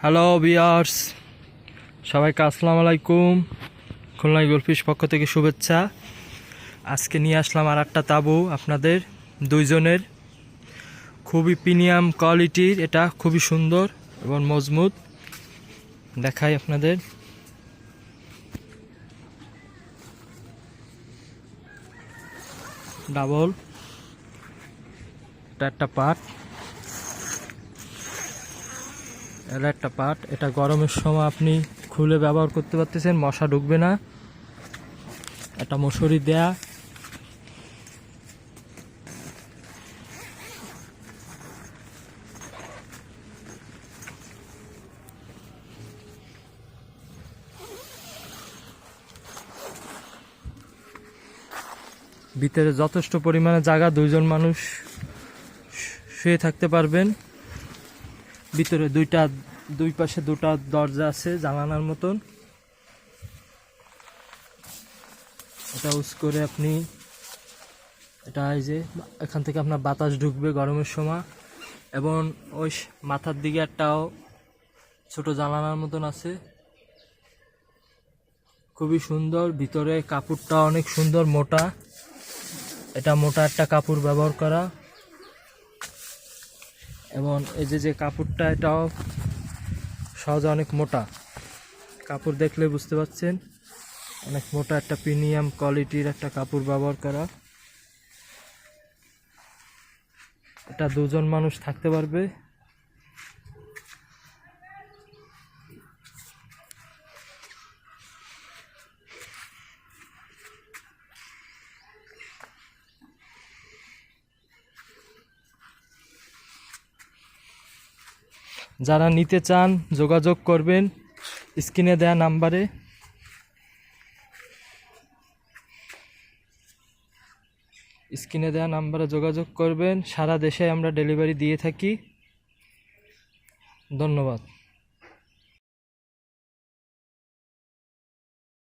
Hello বিয়ার্স সবাইকে আসসালামু আলাইকুম। খুলনা গোলফিশ পক্ষ থেকে শুভেচ্ছা। আজকে নিয়ে আসলাম আর একটা তাবু আপনাদের দুইজনের। খুবই প্রিমিয়াম কোয়ালিটির এটা খুবই সুন্দর এবং মজবুত। দেখাই আপনাদের। ডাবল এটা একটা পাট এটা একটা পাট এটা গরমের সময় আপনি খুলে ব্যবহার করতে পারতেছেন, মশা ঢুকবে না। একটা মশুরি দেয়া। ভিতরে যথেষ্ট পরিমাণে জায়গা, দুইজন মানুষ শুয়ে থাকতে পারবেন। ভিতরে দুইটা, দুই পাশে দুটা দরজা আছে, জানালার মতন। এটা ইউজ করে আপনি, এটা এই যে, এখান থেকে আপনার বাতাস ঢুকবে গরমের সময়। এবং ওই মাথার দিকে একটাও ছোট জানালার মতন আছে। খুবই সুন্দর, ভিতরে কাপড়টা অনেক সুন্দর, মোটা। এটা মোটা একটা কাপড় ব্যবহার করা। এবং এই যে যে কাপড়টা, এটাও সহজে অনেক মোটা। কাপড় দেখলে বুঝতে পারছেন, অনেক মোটা একটা প্রিমিয়াম কোয়ালিটির একটা কাপড় ব্যবহার করা। এটা দুজন মানুষ থাকতে পারবে। যারা নিতে চান, যোগাযোগ করবেন। স্ক্রিনে দেয়া নাম্বারে। স্ক্রিনে দেওয়া নাম্বারে যোগাযোগ করবেন। সারা দেশে আমরা ডেলিভারি দিয়ে থাকি। ধন্যবাদ।